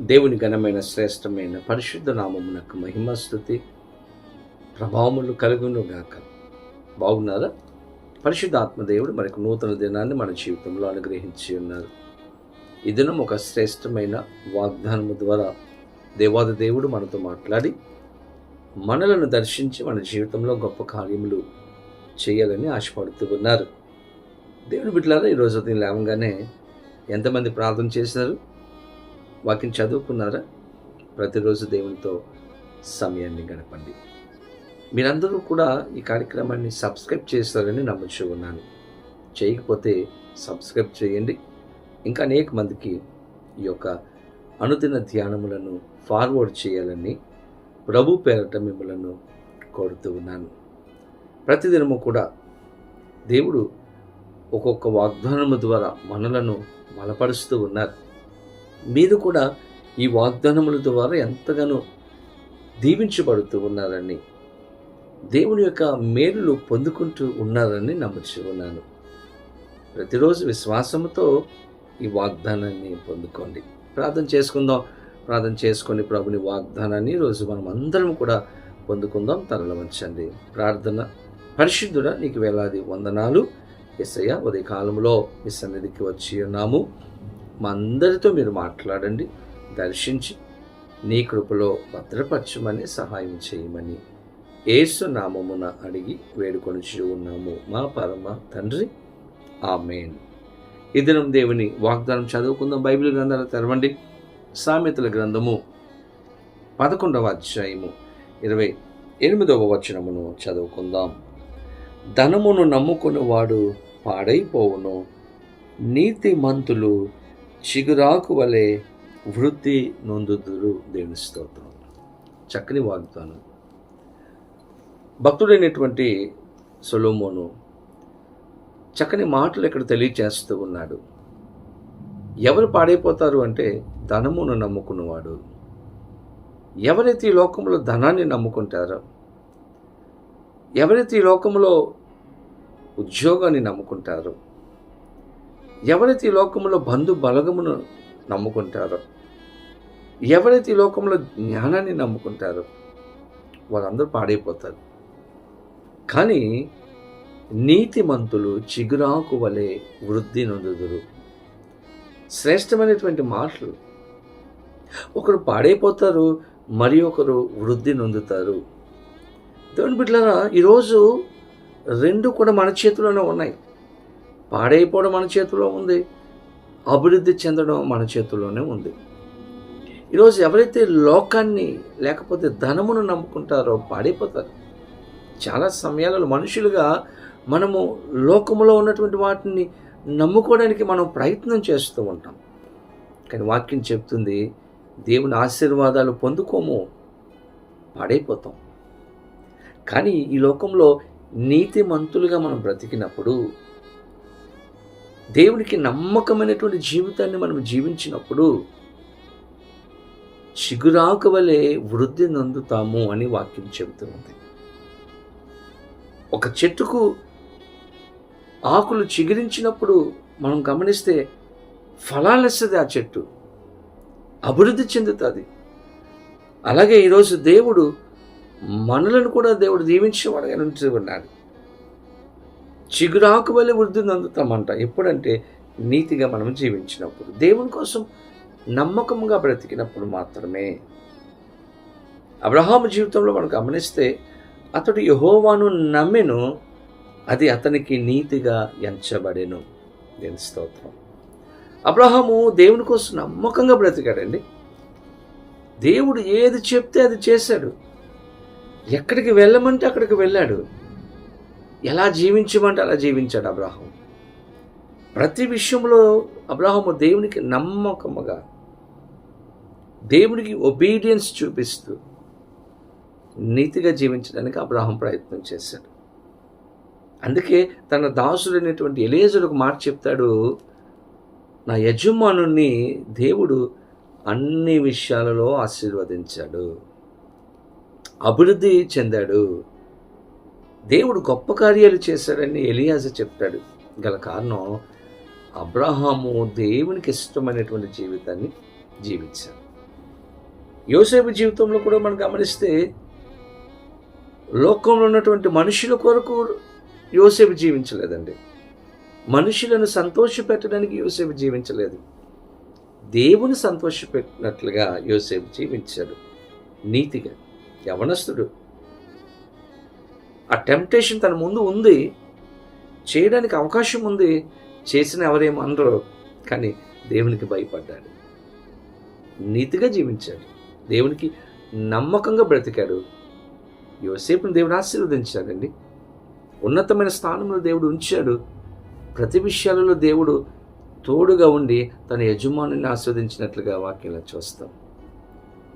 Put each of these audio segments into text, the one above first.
దేవుని ఘనమైన శ్రేష్టమైన పరిశుద్ధ నామమునకు మహిమస్థుతి ప్రభావములు కలుగును గాక. బాగున్నారా? పరిశుద్ధ ఆత్మదేవుడు మనకు నూతన దినాన్ని మన జీవితంలో అనుగ్రహించి ఉన్నారు. ఈ దినం ఒక శ్రేష్టమైన వాగ్దానము ద్వారా దేవాది దేవుడు మనతో మాట్లాడి మనలను దర్శించి మన జీవితంలో గొప్ప కార్యములు చేయాలని ఆశపడుతూ ఉన్నారు. దేవుని బిడ్డలారా ఈరోజు ఉదయం లేవగానే ఎంతమంది ప్రార్థన చేశారు? వాక్యం చదువుకున్నారా? ప్రతిరోజు దేవునితో సమయాన్ని గడపండి. మీరందరూ కూడా ఈ కార్యక్రమాన్ని సబ్స్క్రైబ్ చేస్తారని నమ్ముచూ ఉన్నాను. చేయకపోతే సబ్స్క్రైబ్ చేయండి. ఇంకా అనేక మందికి ఈ యొక్క అనుదిన ధ్యానములను ఫార్వర్డ్ చేయాలని ప్రభు పేరట మిమ్మలను కోరుతూ ఉన్నాను. ప్రతిదినము కూడా దేవుడు ఒక్కొక్క వాగ్దానము ద్వారా మనలను బలపరుస్తూ ఉన్నారు. మీరు కూడా ఈ వాగ్దానముల ద్వారా ఎంతగానో దీవించబడుతూ ఉన్నారని దేవుని యొక్క మేలులు పొందుకుంటూ ఉన్నారని నమ్ముచు ఉన్నాను. ప్రతిరోజు విశ్వాసంతో ఈ వాగ్దానాన్ని పొందుకోండి. ప్రార్థన చేసుకుందాం. ప్రార్థన చేసుకొని ప్రభుని వాగ్దానాన్ని రోజు మనం అందరం కూడా పొందుకుందాం. తరలవంచండి ప్రార్థన పరిశుద్ధుడ నీకు వేలాది వందనాలు. ఎస్ఐ ఉదయకాలంలో మీ సన్నిధికి వచ్చి ఉన్నాము. మా అందరితో మీరు మాట్లాడండి దర్శించి నీ కృపలో భద్రపరచమని సహాయం చేయమని ఏసు నామమున అడిగి వేడుకొని ఉన్నాము మా పరమ తండ్రి ఆమెన్. ఈ దినం దేవుని వాగ్దానం చదువుకుందాం. బైబిల్ గ్రంథాలు తెరవండి. సామెతల గ్రంథము పదకొండవ అధ్యాయము ఇరవై ఎనిమిదవ వచనమును చదువుకుందాం. ధనమును నమ్ముకుని వాడు పాడైపోవును నీతిమంతులు చిగురాకు వలె వృద్ధి నొందుదురు దేవుని స్తోత్రం. చక్కని వాగ్దానం. భక్తుడైనటువంటి సొలోమోను చక్కని మాటలు ఇక్కడ తెలియచేస్తూ ఉన్నాడు. ఎవరు పాడైపోతారు అంటే ధనమును నమ్ముకున్నవాడు. ఎవరైతే ఈ లోకంలో ధనాన్ని నమ్ముకుంటారో ఎవరైతే ఈ లోకంలో ఉద్యోగాన్ని నమ్ముకుంటారో ఎవరైతే ఈ లోకంలో బంధు బలగమును నమ్ముకుంటారో ఎవరైతే ఈ లోకంలో జ్ఞానాన్ని నమ్ముకుంటారో వాళ్ళందరూ పాడైపోతారు. కానీ నీతిమంతులు చిగురాకు వలె వృద్ధి నొందుదురు. శ్రేష్టమైనటువంటి మాటలు. ఒకరు పాడైపోతారు మరి ఒకరు వృద్ధి నొందుతారు. దేవుని బిడ్డలారా ఈరోజు రెండు కూడా మన చేతిలోనే ఉన్నాయి. పాడైపోవడం మన చేతిలో ఉంది. అభివృద్ధి చెందడం మన చేతుల్లోనే ఉంది. ఈరోజు ఎవరైతే లోకాన్ని లేకపోతే ధనమును నమ్ముకుంటారో పాడైపోతారు. చాలా సమయాలలో మనుషులుగా మనము లోకములో ఉన్నటువంటి వాటిని నమ్ముకోవడానికి మనం ప్రయత్నం చేస్తూ ఉంటాం. కానీ వాక్యం చెప్తుంది దేవుని ఆశీర్వాదాలు పొందుకోము పాడైపోతాం. కానీ ఈ లోకంలో నీతిమంతులుగా మనం బ్రతికినప్పుడు దేవునికి నమ్మకమైనటువంటి జీవితాన్ని మనం జీవించినప్పుడు చిగురాకు వలె వృద్ధి నందుతాము అని వాక్యం చెబుతుంది ఒక చెట్టుకు ఆకులు చిగురించినప్పుడు మనం గమనిస్తే ఫలాలిస్తుంది ఆ చెట్టు. అభివృద్ధి చెందుతుంది. అలాగే ఈరోజు దేవుడు మనలను కూడా దేవుడు దీవించేవాడుగా నుంచి ఉన్నాడు చిగురాకు వల్ల వృద్ధిని అందుతామంట ఎప్పుడంటే నీతిగా మనం జీవించినప్పుడు దేవుని కోసం నమ్మకంగా బ్రతికినప్పుడు మాత్రమే. అబ్రహాము జీవితంలో మనం గమనిస్తే అతడు యహోవాను నమ్మెను అది అతనికి నీతిగా ఎంచబడెను. దేని స్తోత్రం. అబ్రహాము దేవుని కోసం నమ్మకంగా బ్రతికాడండి. దేవుడు ఏది చెప్తే అది చేశాడు. ఎక్కడికి వెళ్ళమంటే అక్కడికి వెళ్ళాడు. ఎలా జీవించమంటే అలా జీవించాడు అబ్రాహం. ప్రతి విషయంలో అబ్రాహము దేవునికి నమ్మకముగా దేవునికి ఒబీడియన్స్ చూపిస్తూ నీతిగా జీవించడానికి అబ్రాహం ప్రయత్నం చేశాడు. అందుకే తన దాసుడైనటువంటి ఎలేజులకు మాట చెప్తాడు నా యజమానుణ్ణి దేవుడు అన్ని విషయాలలో ఆశీర్వదించాడు. అభివృద్ధి చెందాడు. దేవుడు గొప్ప కార్యాలు చేశాడని ఎలియాజ చెప్తాడు. గల కారణం అబ్రహాము దేవునికి ఇష్టమైనటువంటి జీవితాన్ని జీవించాడు. యోసేపు జీవితంలో కూడా మనం గమనిస్తే లోకంలో ఉన్నటువంటి మనుషుల కొరకు యోసేపు జీవించలేదండి. మనుషులను సంతోషపెట్టడానికి యోసేపు జీవించలేదు. దేవుని సంతోషపెట్టినట్లుగా యోసేపు జీవించాడు. నీతిగా యవనస్తుడు ఆ టెంప్టేషన్ తన ముందు ఉంది. చేయడానికి అవకాశం ఉంది. చేసిన ఎవరేమో అనరు. కానీ దేవునికి భయపడ్డాడు. నీతిగా జీవించాడు. దేవునికి నమ్మకంగా బ్రతికాడు. యువసేపుని దేవుడు ఆశీర్వదించాడండి. ఉన్నతమైన స్థానంలో దేవుడు ఉంచాడు. ప్రతి విషయాలలో దేవుడు తోడుగా ఉండి తన యజమానుని ఆస్వాదించినట్లుగా వాక్యంలో చూస్తాం.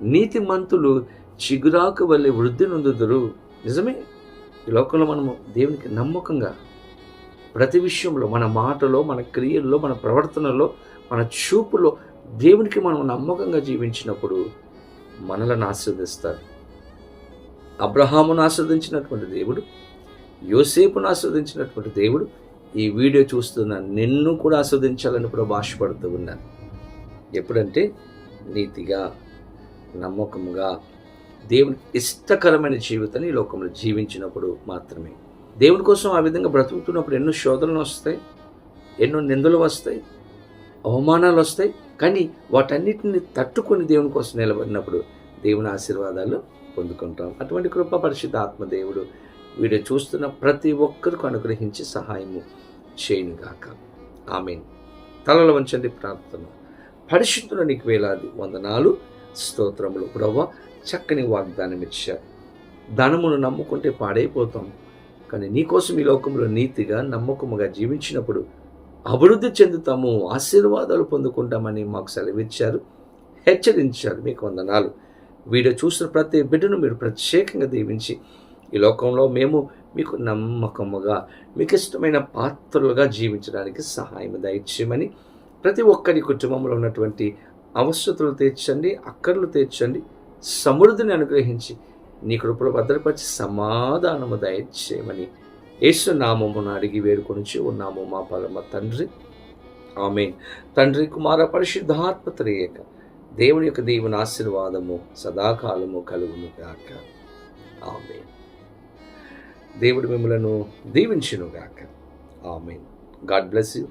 నీతి మంతులు చిగురాకు వల్లే వృద్ధి నొందుదురు. నిజమే? ఈ లోకంలో మనము దేవునికి నమ్మకంగా ప్రతి విషయంలో మన మాటలో మన క్రియల్లో మన ప్రవర్తనలో మన చూపులో దేవునికి మనం నమ్మకంగా జీవించినప్పుడు మనలను ఆస్వాదిస్తారు. అబ్రహామును ఆస్వాదించినటువంటి దేవుడు యోసేపును ఆస్వాదించినటువంటి దేవుడు ఈ వీడియో చూస్తున్న నిన్ను కూడా ఆస్వాదించాలని కూడా భాషపడుతూ ఉన్నాను. ఎప్పుడంటే నీతిగా నమ్మకముగా దేవునికి ఇష్టకరమైన జీవితాన్ని ఈ లోకంలో జీవించినప్పుడు మాత్రమే. దేవుని కోసం ఆ విధంగా బ్రతుకుతున్నప్పుడు ఎన్నో శోధనలు వస్తాయి ఎన్నో నిందలు వస్తాయి అవమానాలు వస్తాయి. కానీ వాటన్నిటిని తట్టుకొని దేవుని కోసం నిలబడినప్పుడు దేవుని ఆశీర్వాదాలు పొందుకుంటాం. అటువంటి కృప పరిశుద్ధ ఆత్మదేవుడు వీడియో చూస్తున్న ప్రతి ఒక్కరికి అనుగ్రహించి సహాయము చేయనుగాక ఆమెన్. తలలో వంచండి ప్రార్థన. పరిశుద్ధుల నీకు వేలాది వందనాలు స్తోత్రములు. ప్రవ్వ చక్కని వాగ్దానం ఇచ్చారు ధనమును నమ్ముకుంటే పాడైపోతాం. కానీ నీకోసం ఈ లోకంలో నీతిగా నమ్మకముగా జీవించినప్పుడు అభివృద్ధి చెందుతాము ఆశీర్వాదాలు పొందుకుంటామని మాకు సెలవిచ్చారు. హెచ్చరించారు. మీకు వందనాలు. వీడియో చూసిన ప్రతి బిడ్డను మీరు ప్రత్యేకంగా దీవించి ఈ లోకంలో మేము మీకు నమ్మకముగా మీకు ఇష్టమైన పాత్రలుగా జీవించడానికి సహాయం దయచేయమని ప్రతి ఒక్కరి కుటుంబంలో ఉన్నటువంటి అవసరతలు తీర్చండి అక్కర్లు తీర్చండి. సమృద్ధిని అనుగ్రహించి నీ కృపలు భద్రపరిచి సమాధానము దయచేయమని యేసు నామమును అడిగి వేడుకొనిచి ఉన్నాము మా పరమ తండ్రి. ఆమె తండ్రి కుమార పరిశుద్ధాత్మ త్రేయక దేవుని యొక్క దేవుని ఆశీర్వాదము సదాకాలము కలుగును గాక. ఆమె దేవుడు మిమ్మలను దీవించును గాక. ఆమె గాడ్ బ్లెస్ యూ.